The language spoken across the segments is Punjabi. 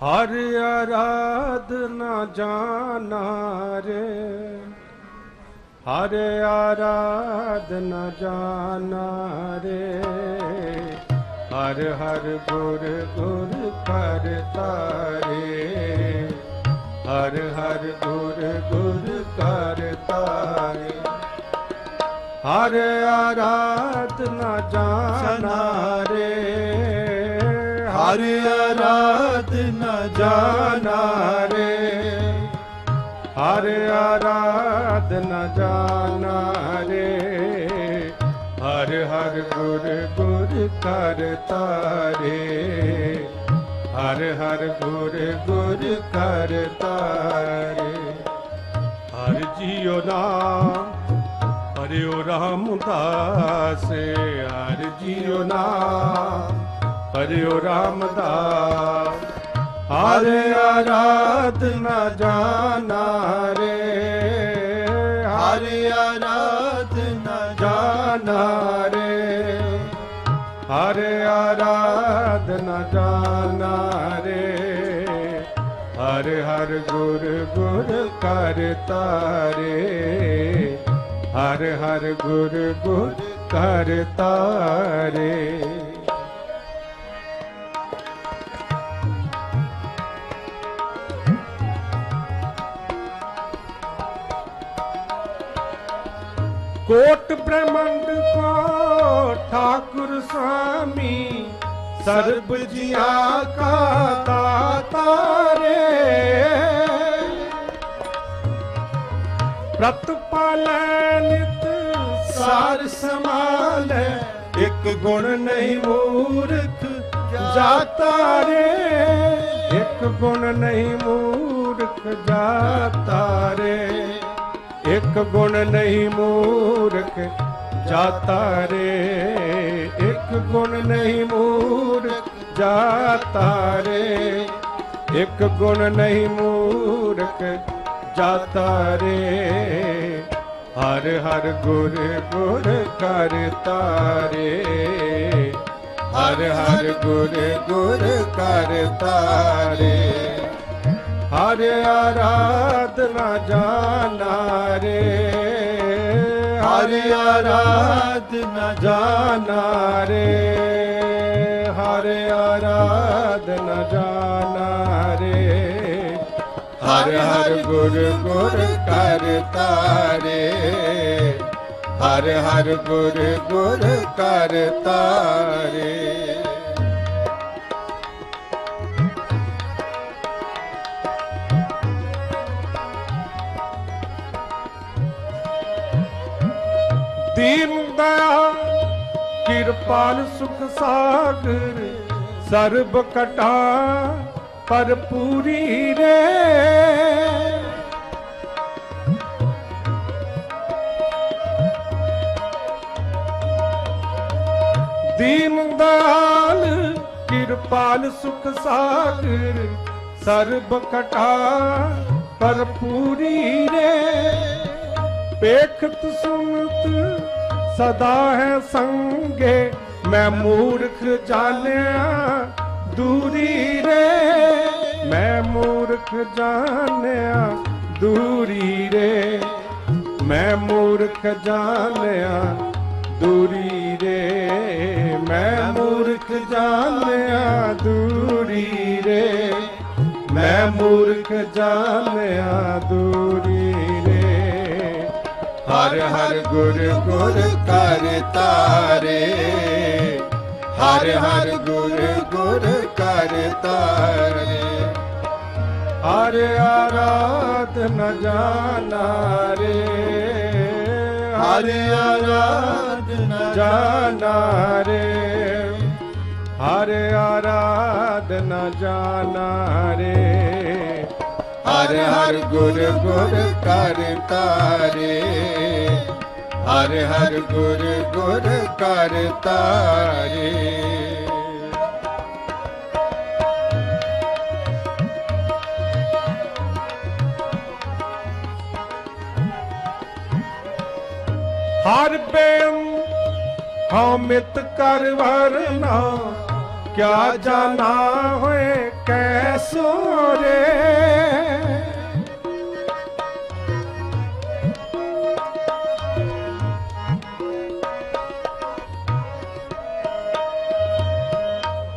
ਹਰ ਆਰਾਧਨਾ ਜਾਣਾ ਰੇ ਹਰ ਆਰਾਧਨਾ ਜਾਣਾ ਰੇ ਹਰ ਹਰ ਗੁਰ ਗੁਰ ਕਰਤਾ ਰੇ ਹਰ ਹਰ ਗੁਰ ਗੁਰ ਕਰਤਾ ਰੇ ਹਰ ਆਰਾਧਨਾ ਜਾਣਾ ਰੇ ਹਰ ਆਰਾਧਨਾ ਜਾਣਾ ਰੇ। ਹਰ ਆਰਾਧਨਾ ਜਾਣਾ ਰੇ। ਹਰ ਹਰ ਗੁਰ ਗੁਰ ਕਰਤਾ ਰੇ। ਹਰ ਹਰ ਗੁਰ ਗੁਰ ਕਰਤਾ ਰੇ। ਹਰ ਜੀਉ ਨਾਮ ਹਰਿਓ ਰਾਮਦਾਸ ਹਰ ਜੀਓ ਨਾਮ ਹਰਿਓ ਰਾਮਦਾਸ, ਹਰ ਆਰਾਧਨਾ ਜਾਣਾ ਰੇ ਹਰ ਆਰਾਧਨਾ ਜਾਣਾ ਰੇ ਹਰ ਆਰਾਧਨਾ ਜਾਣਾ ਰੇ ਹਰ ਹਰ ਗੁਰ ਗੁਰ ਕਰਤਾ ਹਰ ਹਰ ਗੁਰ ਗੁਰ ਕਰਤਾ ਕੋਟ ਬ੍ਰਹਮੰਡ ਕੋ ਠਾਕੁਰ ਸਾਮੀ ਸਰਬ ਜਿਆ ਕਾ ਦਾਤਾ ਰੇ। ਪ੍ਰਤਪਾਲੈ ਨਿਤ ਸਾਰ ਸਮਾਲੈ ਇੱਕ ਗੁਣ ਨਹੀਂ ਮੂਰਖ ਜਾਤਾ ਰੇ। ਇੱਕ ਗੁਣ ਨਹੀਂ ਮੂਰਖ ਜਾਤਾ ਰੇ। ਇੱਕ ਗੁਣ ਨਹੀਂ ਮੂਰਖ ਜਾਤਾ ਰੇ। ਇੱਕ ਗੁਣ ਨਹੀਂ ਮੂਰਖ ਜਾਤਾ ਰੇ। ਇੱਕ ਗੁਣ ਨਹੀਂ ਮੂਰਖ ਜਾਤਾ ਰੇ। ਹਰ ਹਰ ਗੁਰ ਗੁਰ ਕਰਤਾ ਰੇ। ਹਰ ਹਰ ਗੁਰ ਗੁਰ ਕਰਤਾ ਰੇ। ਹਰ ਆਰਾਧਨਾ ਜਾਣਾ ਰੇ ਹਰ ਆਰਾਧਨਾ ਜਾਣਾ ਰੇ ਹਰ ਆਰਾਧਨਾ ਜਾਣਾ ਰੇ ਹਰ ਹਰ ਗੁਰ ਗੁਰ ਕਰਤਾ ਰੇ ਹਰ ਹਰ ਗੁਰ ਗੁਰ ਕਰਤਾ ਦੀਨ ਦਇਆ ਕਿਰਪਾਲ ਸੁਖ ਸਾਗਰ, ਸਰਬ ਕਟਾ ਪਰ ਪੂਰੀ ਰੇ। ਦੀਨ ਦਇਆਲ ਕਿਰਪਾਲ ਸੁਖ ਸਾਗਰ, ਸਰਬ ਕਟਾ ਪਰ ਪੂਰੀ ਰੇ। ਪੇਖਤ ਸੁਨਤ ਸਦਾ ਹੈ ਸੰਗੇ। ਮੈਂ ਮੂਰਖ ਜਾਣਿਆ ਦੂਰੀ ਰੇ। ਮੈਂ ਮੂਰਖ ਜਾਣਿਆ ਦੂਰੀ ਰੇ। ਮੈਂ ਮੂਰਖ ਜਾਣਿਆ ਦੂਰੀ ਰੇ। ਮੈਂ ਮੂਰਖ ਜਾਣਿਆ ਦੂਰੀ ਰੇ। ਮੈਂ ਮੂਰਖ ਜਾਣਿਆ ਦੂਰੀ ਹਰ ਹਰ ਗੁਰ ਗੁਰ ਕਰ ਤਾਰੇ। ਹਰ ਹਰ ਗੁਰ ਗੁਰ ਕਰਤਾ ਰੇ ਹਰ ਆਰਾਧਨਾ ਜਾਣਾ ਰੇ ਹਰ ਆਰਾਧਨਾ ਜਾਣਾ ਰੇ ਹਰ ਆਰਾਧਨਾ ਜਾਣਾ ਰੇ ਹਰ ਹਰ ਗੁਰ ਗੁਰ ਕਰ ਤਾਰੇ। ਹਰ ਹਰ ਗੁਰ ਗੁਰ ਕਰ ਤਾਰੇ। ਹਰ ਬੇਨ ਹਉ ਕਰ ਵਰਨਾ, ਕਿਆ ਜਾਣਾ ਹੋਏ ਕੈਸੇ ਸੋਰੇ।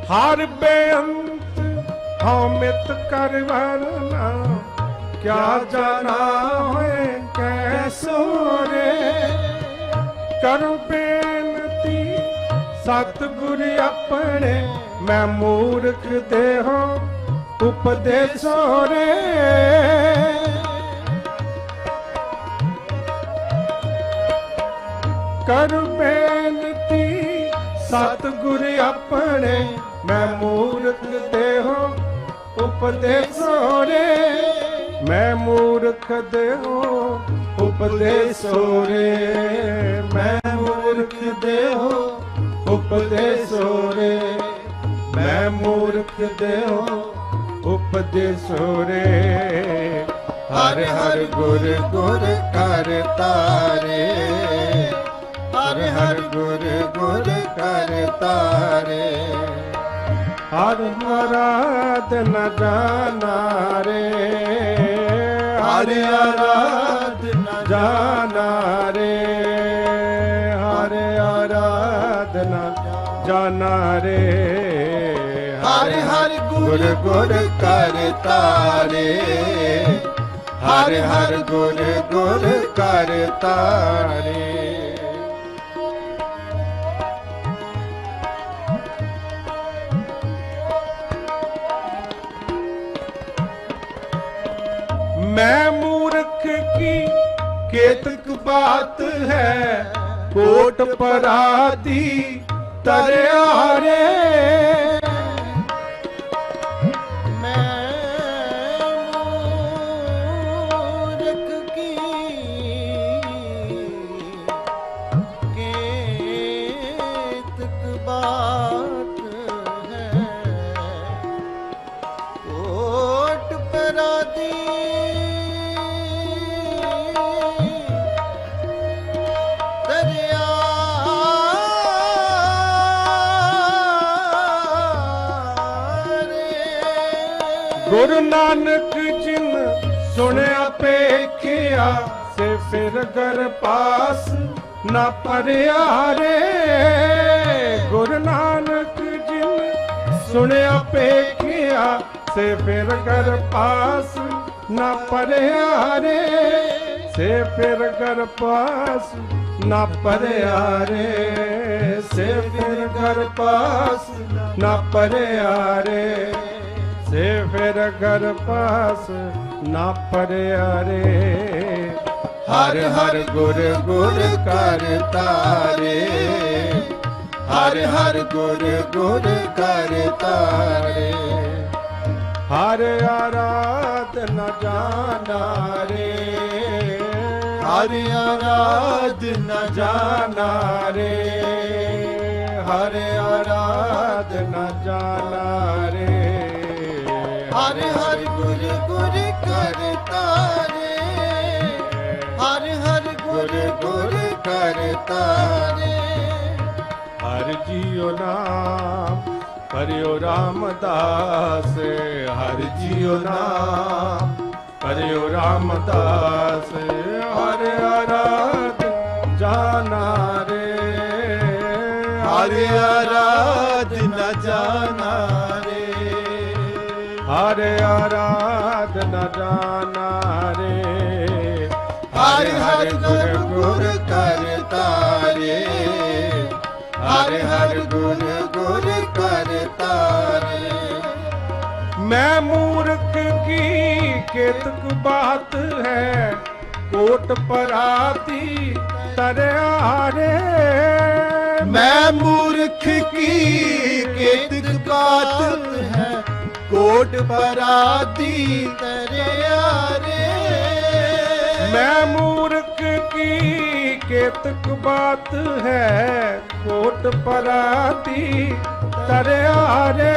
ਹਰ ਬੇਅੰਤ ਹਉ ਮਿਤ ਕਰ ਵਰਨਾ। ਕਿਆ ਜਾਣਾ ਹੋਏ ਕੈਸੋਰੇ ਕਰੁ ਬੇਨਤੀ ਸਤਿਗੁਰ ਆਪਣੇ। ਮੈਂ ਮੂਰਖ ਦੇ ਹਾਂ ਉਪਦੇਸੋ ਰੇ। ਕਰ ਬੇਨਤੀ ਸਤਿਗੁਰ ਆਪਣੇ। ਮੈਂ ਮੂਰਖ ਦੇਹੋ ਉਪਦੇਸੋ ਰੇ ਮੈਂ ਮੂਰਖ ਦੇਹੋ ਉਪਦੇਸੋ ਰੇ ਮੈਂ ਮੂਰਖ ਦੇਹੋ ਉਪਦੇਸੋ ਰੇ ਮੈਂ ਮੂਰਖ ਦੇਹੋ ਉਪਦੇਸੋ ਰੇ ਹਰ ਹਰ ਗੁਰ ਗੁਰ ਕਰ ਤਾਰੇ। ਹਰ ਹਰ ਗੁਰ ਗੁਰ ਕਰ ਤਾਰੇ। ਹਰ ਆਰਾਧਨ ਜਾਨਾ ਰੇ। ਹਰ ਆਰਾਧਨਾ ਜਾਨਾ ਰੇ। ਹਰ ਆਰਾਧਨਾ ਜਾਨਾ ਰੇ। ਹਰ ਹਰ ਗੁਰ ਗੁਰ ਕਰ ਤਾਰੇ। ਹਰ ਹਰ ਗੁਰ ਗੁਰ ਕਰ ਮੈਂ ਮੂਰਖ ਕੀ? ਕੇਤਕ ਬਾਤ ਹੈ? ਕੋਟ ਪਰਾਤੀ ਤਰਿਆ ਰੇ। ਗੁਰੂ ਨਾਨਕ ਜਿਨ ਸੁਣਿਆ ਪੇਖਿਆ, ਸੇ ਫਿਰ ਗਰ ਪਾਸ ਨਾ ਪਰਿਆ ਰੇ ਗੁਰੂ ਨਾਨਕ ਜਿਨ ਸੁਣਿਆ ਪੇਖਿਆ, ਸੇ ਫਿਰ ਗਰ ਪਾਸ ਨਾ ਪਰਿਆ ਰੇ ਸੇ ਫਿਰ ਗਰ ਪਾਸ ਨਾ ਪਰਿਆ ਰੇ ਸੇ ਫਿਰ ਗਰ ਪਾਸ ਨਾ ਪਰਿਆ ਰੇ ਸੇ ਫਿਰ ਘਰ ਪਾਸ ਨਾ ਪਰਿਆ ਰੇ ਹਰ ਹਰ ਗੁਰ ਗੁਰ ਕਰ ਤਾਰੇ। ਹਰ ਹਰ ਗੁਰ ਗੁਰ ਕਰ ਤਾਰੇ। ਹਰ ਆਰਾਧਨ ਜਾਣਾ ਰੇ ਹਰ ਆਰਾਧਨਾ ਜਾਣਾ ਰੇ ਹਰ ਆਰਾਧਨ ਜਾਣਾ ਰੇ ਹਰ ਹਰ ਗੁਰ ਗੁਰ ਕਰ ਤਾਰੇ। ਹਰ ਹਰ ਗੁਰ ਗੁਰ ਕਰ ਤਾਰੇ। ਹਰ ਜੀਉ ਨਾਮ ਕਰਿਓ ਰਾਮਦਾਸ। ਹਰ ਜੀਉ ਨਾਮ ਕਰਿਓ ਰਾਮਦਾਸ। ਹਰ ਆਰਾਧ ਜਾਨਾ ਰੇ। ਹਰ ਆਰਾਧਨਾ ਜਾਣਾ ਰੇ ਹਰ ਆਰਾਧਨ ਜਾਨਾ ਰੇ। ਹਰ ਹਰ ਗੁਰ ਗੁਰ ਕਰ ਤਾਰੇ। ਹਰ ਹਰ ਗੁਰ ਗੁਰ ਕਰ ਤਾਰੇ। ਮੈਂ ਮੂਰਖ ਕੀ ਕੇਤਕ ਬਾਤ ਹੈ। ਕੋਟ ਪਰਾਤੀ ਤਰਿਆ ਰੇ। ਮੈਂ ਮੂਰਖ ਕੀ ਕੇਤਕ ਬਾਤ ਹੈ। ਕੋਟ ਪਰਾਦੀ ਤਰਿਆ ਰੇ ਮੈਂ ਮੂਰਖ ਕੀ ਕੇਤਕ ਬਾਤ ਹੈ? ਕੋਟ ਪਰਾਤੀ ਤਰਿਆ ਰੇ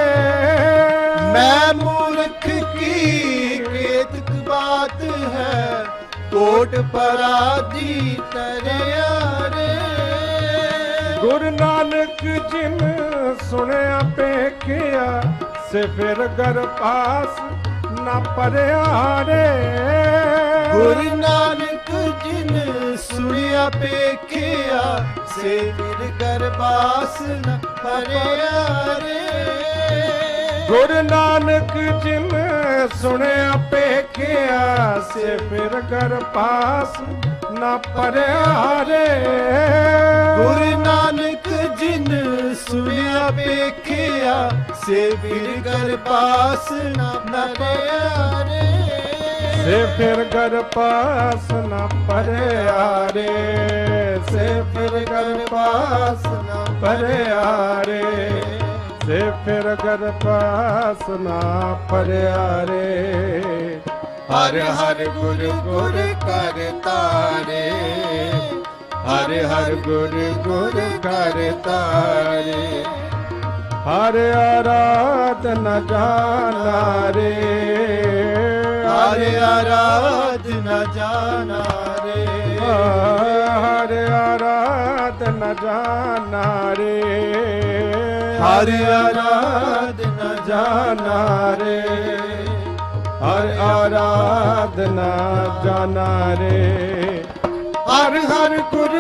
ਮੈਂ ਮੂਰਖ ਕੀ ਕੇਤਕ ਬਾਤ ਹੈ? ਕੋਟ ਪਰਾਦੀ ਤਰਿਆ ਰੇ ਗੁਰੂ ਨਾਨਕ ਜਿਨ ਸੁਣਿਆ ਪੇਖਿਆ ਸੇ ਫਿਰ ਗਰ ਪਾਸ ਨਾ ਪਰਿਆ ਰੇ ਗੁਰੂ ਨਾਨਕ ਜਿਨ ਸੁਣਿਆ ਪੇਖਿਆ ਸੇ ਫਿਰ ਗਰਬਾਸ ਨ ਪਰਿਆ ਰੇ ਗੁਰੂ ਨਾਨਕ ਜਿਨ ਸੁਣਿਆ ਪੇਖਿਆ ਸੇ ਫਿਰ ਗਰ ਪਾਸ ਨਾ ਪਰਿਆ ਰੇ ਗੁਰੂ ਨਾਨਕ ਜਿਨ ਸੁਣਿਆ ਵੇਖਿਆ ਸੇ ਫਿਰ ਗਰਬਾਸ ਨਾ ਪਰਿਆ ਰੇ। ਸੇ ਫਿਰ ਗਰ ਪਾਸ ਨਾ ਪਰਿਆ ਰੇ। ਸੇ ਫਿਰ ਗਰ ਪਾਸ ਨਾ ਪਰਿਆ ਰੇ। ਸੇ ਫਿਰ ਗਰ ਪਾਸ ਨਾ ਪਰਿਆ ਰੇ। ਹਰ ਹਰ ਗੁਰ ਗੁਰ ਕਰ ਤਾਰੇ। ਹਰ ਹਰ ਗੁਰ ਗੁਰ ਕਰ ਤਾਰੇ ਹਰ ਆਰਾਧਨ ਜਾਣਾ ਰੇ ਹਰ ਆਰਾਧ ਨ ਜਾਣਾ ਰੇ ਹਰ ਆਰਾਧਨ ਜਾਣਾ ਰੇ ਹਰ ਆਰਾਧ ਨ ਜਾਣਾ ਰੇ ਹਰ ਆਰਾਧਨਾ ਜਾਣਾ ਰੇ ਹਰ ਹਰ ਗੁਰ